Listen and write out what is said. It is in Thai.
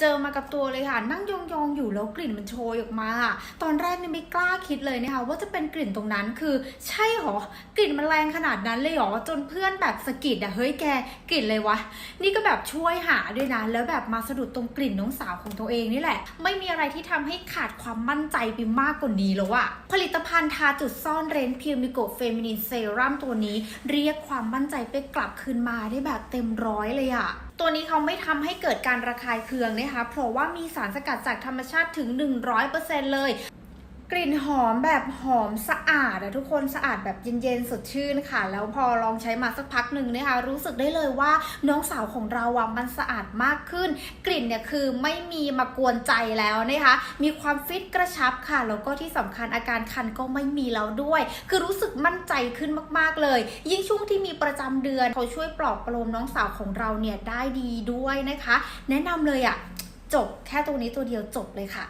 เจอมากับตัวเลยค่ะ นั่งยองๆอยู่แล้วกลิ่นมันโชยออกมาอะตอนแรกเนี่ยไม่กล้าคิดเลยนะคะว่าจะเป็นกลิ่นตรงนั้นคือใช่หรอกลิ่นมันแรงขนาดนั้นเลยเหรอจนเพื่อนแบบสะกิดอะเฮ้ยแกกลิ่นเลยวะ นี่ก็แบบช่วยหาด้วยนะแล้วแบบมาสะดุดตรงกลิ่นน้องสาวของตัวเองนี่แหละ ไม่มีอะไรที่ทำให้ขาดความมั่นใจไปมากกว่านี้แล้วอะผลิตภัณฑ์ทาจุดซ่อนเร้นพิวมิโกเฟมินินเซรั่มตัวนี้ เรียกความมั่นใจไปกลับคืนมาได้แบบเต็มร้อยเลยอะ ตัวนี้เขาไม่ทำให้เกิดการระคายเคืองนะคะ เพราะว่ามีสารสกัดจากธรรมชาติถึง 100%เลย กลิ่นหอมแบบหอมสะอาดอะทุกคนสะอาดแบบเย็นๆสดชื่นค่ะ แล้วพอลองใช้มาสักพักหนึ่งนะคะรู้สึกได้เลยว่าน้องสาวของเราอะมันสะอาดมากขึ้น กลิ่นเนี่ยคือไม่มีมากวนใจแล้วนะคะมีความฟิตกระชับค่ะแล้วก็ที่สำคัญอาการคันก็ไม่มีแล้วด้วย คือรู้สึกมั่นใจขึ้นมากๆเลย ยิ่งช่วงที่มีประจำเดือนเขาช่วยปลอบประโลมน้องสาวของเราเนี่ยได้ดีด้วยนะคะ แนะนำเลยอะจบแค่ตัวนี้ตัวเดียวจบเลยค่ะ